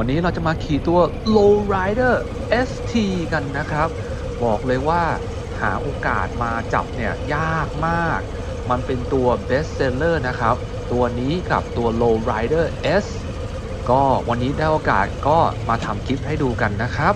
วันนี้เราจะมาขี่ตัว Low Rider ST กันนะครับ บอกเลยว่าหาโอกาสมาจับเนี่ยยากมาก มันเป็นตัว Best Seller นะครับ ตัวนี้กับตัว Low Rider S ก็วันนี้ได้โอกาสก็มาทำคลิปให้ดูกันนะครับ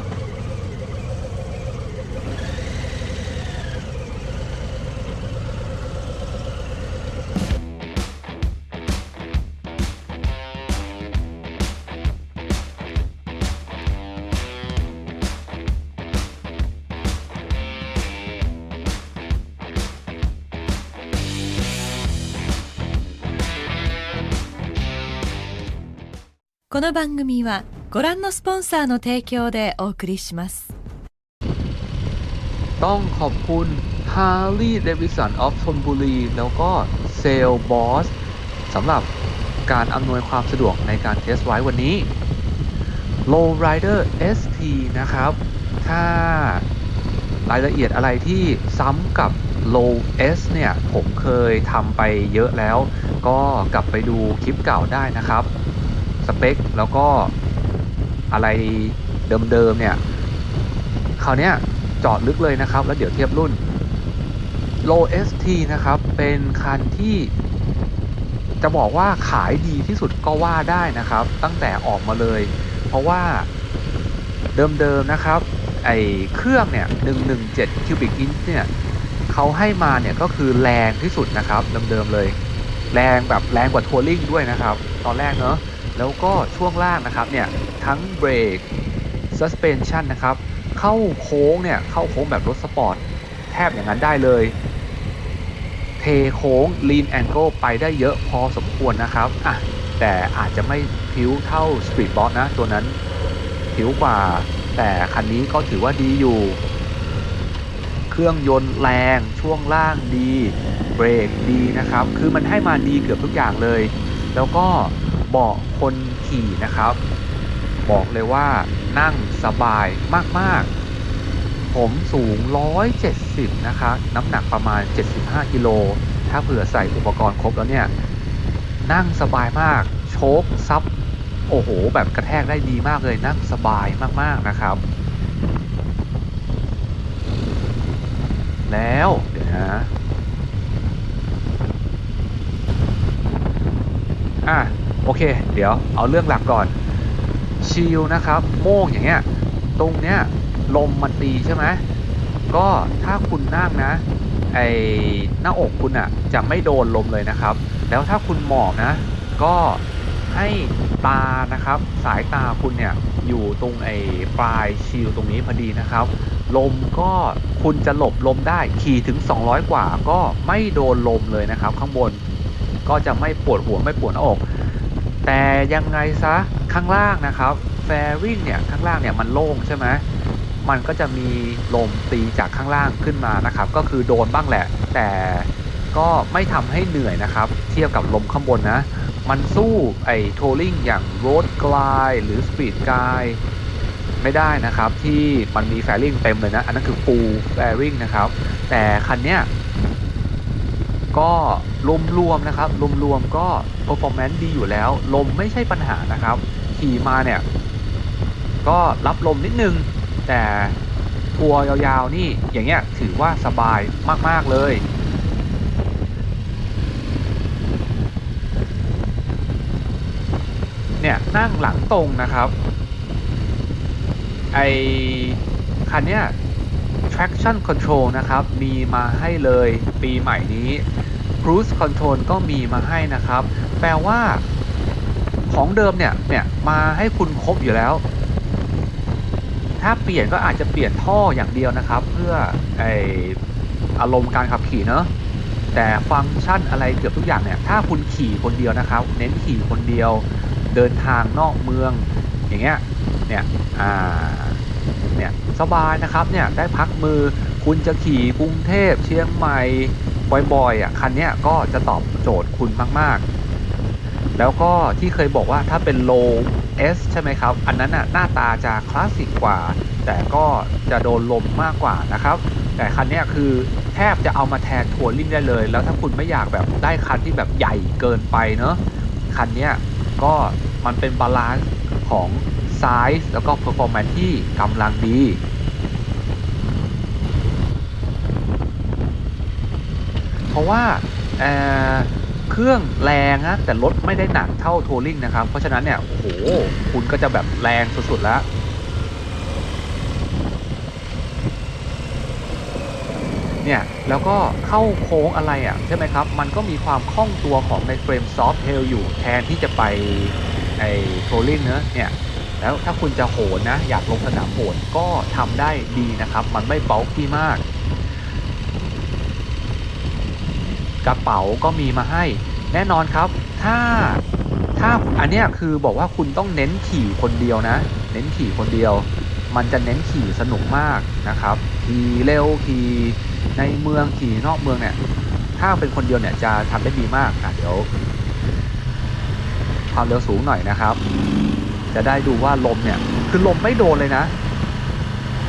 この番組はご覧のスポンサーの提供でお送りします ต้องขอบคุณ Harley Davidson of ชลบุรี แล้วก็ s a l e Boss สำหรับการอำนวยความสะดวกในการเทสไว้วันนี้ Low Rider ST นะครับ ถ้ารายละเอียดอะไรที่ซ้ำกับ Low S เนี่ย ผมเคยทำไปเยอะแล้ว ก็กลับไปดูคลิปเก่าได้นะครับ สเปค แล้วก็อะไรเดิมๆเนี่ยคราวนี้จอดลึกเลยนะครับ แล้วเดี๋ยวเทียบรุ่น Low ST นะครับ เป็นคันที่จะบอกว่าขายดีที่สุดก็ว่าได้นะครับ ตั้งแต่ออกมาเลย เพราะว่าเดิมๆนะครับ ไอเครื่องเนี่ย 117 cubic inch เนี่ยเขาให้มาเนี่ยก็คือแรงที่สุดนะครับ เดิมๆเลย แรงแบบแรงกว่าทัวริงด้วยนะครับ ตอนแรกเนอะ แล้วก็ช่วงล่างนะครับเนี่ยทั้งเบรก suspension นะครับ เข้าโค้งเนี่ยเข้าโค้งแบบรถสปอร์ตแทบอย่างนั้นได้เลย เทโค้ง lean angle ไปได้เยอะพอสมควรนะครับอะแต่อาจจะไม่ผิวเท่า Street Boss นะ ตัวนั้นผิวกว่า แต่คันนี้ก็ถือว่าดีอยู่ เครื่องยนต์แรงช่วงล่างดี เบรกดีนะครับ คือมันให้มาดีเกือบทุกอย่างเลย แล้วก็ เบาะคนขี่นะครับ บอกเลยว่านั่งสบายมากๆ ผมสูง 170 นะคะ น้ำหนักประมาณ 75 กิโล ถ้าเผื่อใส่อุปกรณ์ครบแล้วเนี่ย นั่งสบายมาก โชคซับ โอ้โห แบบกระแทกได้ดีมากเลย นั่งสบายมากๆนะครับ แล้ว เดี๋ยวนะ อะ โอเค เดี๋ยวเอาเรื่องหลักก่อนชิลนะครับ โม่งอย่างเงี้ย ตรงเนี้ยลมมันตีใช่ไหมก็ถ้าคุณนั่งนะ ไอหน้าอกคุณอะ่ะจะไม่โดนลมเลยนะครับ แล้วถ้าคุณหมอบนะ ก็ให้ตานะครับ สายตาคุณเนี่ยอยู่ตรงไอปลายชิลตรงนี้พอดีนะครับ ลมก็คุณจะหลบลมได้ขี่ถึง 200 กว่า ก็ไม่โดนลมเลยนะครับ ข้างบนก็จะไม่ปวดหัวไม่ปวดหน้าอก แต่ยังไงซะข้างล่างนะครับแฟริงเนี่ยข้างล่างเนี่ยมันโล่งใช่ไหมมันก็จะมีลมตีจากข้างล่างขึ้นมานะครับ ก็คือโดนบ้างแหละ แต่ก็ไม่ทำให้เหนื่อยนะครับ เทียบกับลมข้างบนนะ มันสู้ไอ้โทลิงอย่างโรดกลายหรือสปีดกายไม่ได้นะครับ ที่มันมีแฟริงเต็มเลยนะ อันนั้นคือฟูลแฟริงนะครับ แต่คันเนี้ย ก็รวมๆนะครับรวมๆก็ performance ดีอยู่แล้ว ลมไม่ใช่ปัญหานะครับ ขี่มาเนี่ย ก็รับลมนิดนึง แต่ทัวร์ยาวๆนี่อย่างเงี้ยถือว่าสบายมากๆเลย เนี่ยนั่งหลังตรงนะครับ ไอคันเนี้ย traction control นะครับ มีมาให้เลยปีใหม่นี้ cruise control ก็มีมาให้นะครับ แปลว่าของเดิมเนี่ยเนี่ยมาให้คุณครบอยู่แล้ว ถ้าเปลี่ยนก็อาจจะเปลี่ยนท่ออย่างเดียวนะครับ เพื่อไออารมณ์การขับขี่เนอะแต่ฟังก์ชันอะไรเกือบทุกอย่างเนี่ย ถ้าคุณขี่คนเดียวนะครับ เน้นขี่คนเดียว เดินทางนอกเมือง อย่างเงี้ย เนี่ย อ่า เนี่ย สบายนะครับ เนี่ย ได้พักมือ คุณจะขี่กรุงเทพเชียงใหม่บ่อยๆอะคันนี้ก็จะตอบโจทย์คุณมากๆ แล้วก็ที่เคยบอกว่าถ้าเป็น low S ใช่ไหมครับ อันนั้นน่ะหน้าตาจะคลาสสิกกว่า แต่ก็จะโดนลมมากกว่านะครับ แต่คันนี้คือแทบจะเอามาแทนทัวริ่งได้เลย แล้วถ้าคุณไม่อยากแบบได้คันที่แบบใหญ่เกินไปเนอะคันนี้ก็มันเป็นบาลานซ์ของไซส์แล้วก็ performance ที่กำลังดี เพราะว่าเเครื่องแรงนะแต่รถไม่ได้หนักเท่าทัวริงนะครับ เพราะฉะนั้นเนี่ยโอ้โหคุณก็จะแบบแรงสุดๆแล้วเนี่ยแล้วก็เข้าโค้งอะไรอะใช่ไหมครับ มันก็มีความคล่องตัวของในเฟรมซอฟเทลอยู่แทนที่จะไปไอ้โทลิงเนอะเนี่ยแล้วถ้าคุณจะโหนนะ อยากลงสนามโหนก็ทำได้ดีนะครับ มันไม่เบลกี้มาก กระเป๋าก็มีมาให้ แน่นอนครับ ถ้าถ้าอันเนี้ยคือบอกว่าคุณต้องเน้นขี่คนเดียวนะ เน้นขี่คนเดียว มันจะเน้นขี่สนุกมากนะครับขี่เร็วขี่ในเมืองขี่นอกเมืองเนี่ยถ้าเป็นคนเดียวเนี่ยจะทำได้ดีมากอะเดี๋ยวความเร็วสูงหน่อยนะครับ จะได้ดูว่าลมเนี่ย คือลมไม่โดนเลยนะ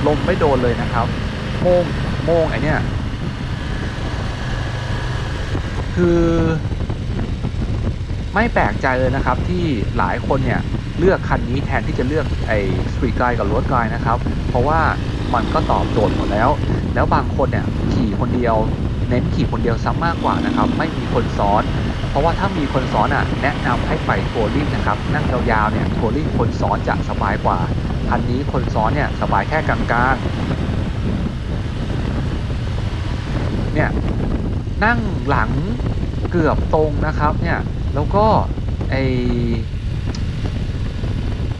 ลมไม่โดนเลยนะครับ โมงโมงไอเนี่ย คือไม่แปลกใจเลยนะครับที่หลายคนเนี่ยเลือกคันนี้แทนที่จะเลือกไอ้สตรีทไกด์กับรถไกด์นะครับ เพราะว่ามันก็ตอบโจทย์หมดแล้ว แล้วบางคนเนี่ยขี่คนเดียวเน้นขี่คนเดียวซ้ำมากกว่านะครับ ไม่มีคนซ้อน เพราะว่าถ้ามีคนซ้อนอะแนะนำให้ไปทัวริงนะครับ นั่งยาวๆเนี่ยทัวริงคนซ้อนจะสบายกว่าคันนี้คนซ้อนเนี่ยสบายแค่กลางๆเนี่ย นั่งหลังเกือบตรงนะครับเนี่ยแล้วก็ไอ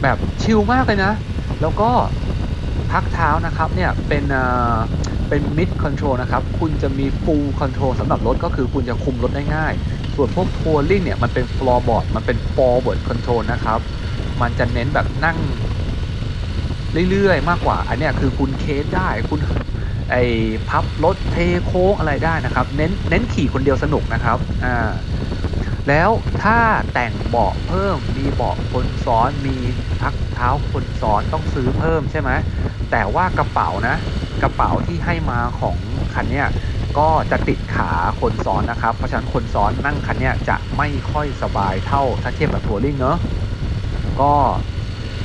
แบบชิลมากเลยนะ แล้วก็พักเท้านะครับเนี่ยเป็นเป็น mid control นะครับ คุณจะมี full control สำหรับรถก็คือคุณจะคุมรถได้ง่าย ส่วนพวก touring เนี่ยมันเป็น floorboard มันเป็น forward control นะครับ มันจะเน้นแบบนั่งเรื่อยๆ มากกว่า อันเนี้ยคือคุณเคสได้คุณ ไอพับรถเทโค้งอะไรได้นะครับ เน้นเน้นขี่คนเดียวสนุกนะครับอ่าแล้วถ้าแต่งเบาะเพิ่มมีเบาะคนซ้อนมีพักเท้าคนซ้อนต้องซื้อเพิ่มใช่ไหมแต่ว่ากระเป๋านะ กระเป๋าที่ให้มาของคันเนี้ยก็จะติดขาคนซ้อนนะครับ เพราะฉะนั้นคนซ้อนนั่งคันเนี้ยจะไม่ค่อยสบายเท่าถ้าเทียบกับทัวริงเนอะก็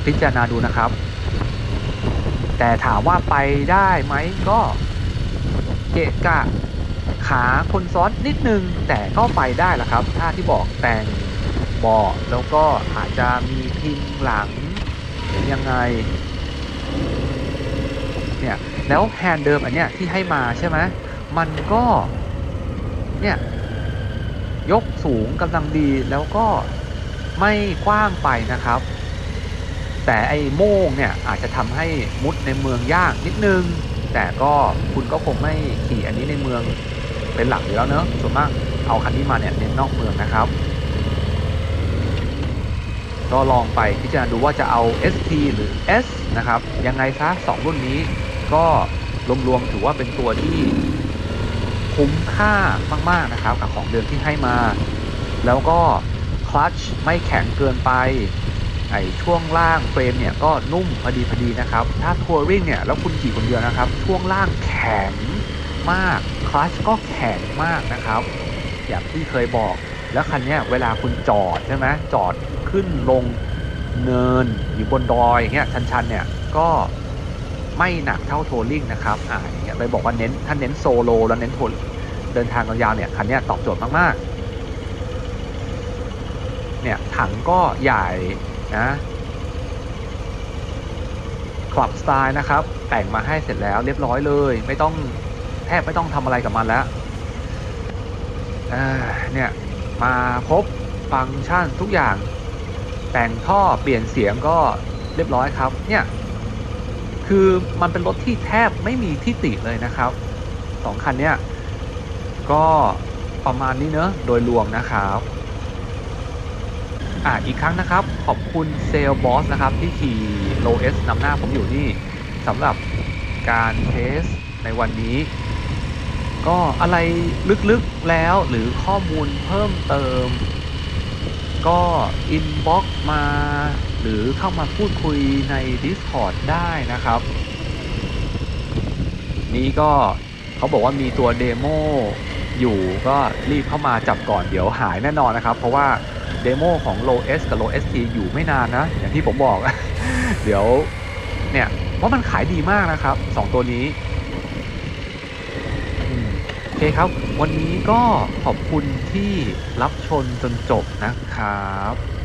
พิจารณาดูนะครับ แต่ถามว่าไปได้ไหมก็เกะกะขาคนซ้อนนิดนึง แต่ก็ไปได้ละครับ ถ้าที่บอกแต่งเบาะแล้วก็อาจจะมีพิงหลังหรือยังไงเนี่ยแล้วแฮนด์เดิมอันเนี้ยที่ให้มาใช่ไหมมันก็เนี่ยยกสูงกำลังดีแล้วก็ไม่กว้างไปนะครับ แต่ไอ้โม่งเนี่ยอาจจะทำให้มุดในเมืองยากนิดนึง แต่ก็คุณก็คงไม่ขี่อันนี้ในเมืองเป็นหลักอยู่แล้วเนอะส่วนมากเอาคันนี้มาเนี่ยเน้นนอกเมืองนะครับ ก็ลองไปพิจารณาดูว่าจะเอา ST หรือ S นะครับ ยังไงซะสองรุ่นนี้ก็รวมๆถือว่าเป็นตัวที่คุ้มค่ามากๆนะครับกับของเดิมที่ให้มา แล้วก็คลัตช์ไม่แข็งเกินไป ไอช่วงล่างเฟรมเนี่ยก็นุ่มพอดีพอดีนะครับ ถ้าทัวริงเนี่ยแล้วคุณขี่คนเดียวนะครับ ช่วงล่างแข็งมาก คลัชก็แข็งมากนะครับ อย่างที่เคยบอก แล้วคันนี้เวลาคุณจอดใช่ไหมจอดขึ้นลงเนินอยู่บนดอยอย่างเงี้ยชันๆเนี่ยก็ไม่หนักเท่าโทลิงนะครับอ่าอย่างเงี้ยเลยบอกว่าเน้นถ้าเน้นโซโลแล้วเน้นโทเดินทางยาวเนี่ยคันนี้ตอบโจทย์มากๆเนี่ยถังก็ใหญ่ นะคลับสไตล์นะครับ แต่งมาให้เสร็จแล้วเรียบร้อยเลย ไม่ต้องแทบไม่ต้องทำอะไรกับมันแล้วเนี่ยมาครบฟังก์ชันทุกอย่าง แต่งท่อเปลี่ยนเสียงก็เรียบร้อยครับ เนี่ยคือมันเป็นรถที่แทบไม่มีที่ติเลยนะครับสองคันเนี้ยก็ประมาณนี้เนอะโดยรวมนะครับ อ่าอีกครั้งนะครับ ขอบคุณเซลบอสนะครับ ที่ขี่โลเอสนำหน้าผมอยู่นี่สำหรับการเทสในวันนี้ ก็อะไรลึกๆแล้วหรือข้อมูลเพิ่มเติม ก็อินบ็อกมา หรือเข้ามาพูดคุยใน Discord ได้นะครับ นี่ก็เขาบอกว่ามีตัวเดโม อยู่ก็รีบเข้ามาจับก่อนเดี๋ยวหายแน่นอนนะครับ เพราะว่าเดโมของ Low S กับ Low ST อยู่ไม่นานนะ อย่างที่ผมบอก เดี๋ยวเนี่ยเพราะมันขายดีมากนะครับสองตัวนี้โอเคครับ วันนี้ก็ขอบคุณที่รับชมจนจบนะครับ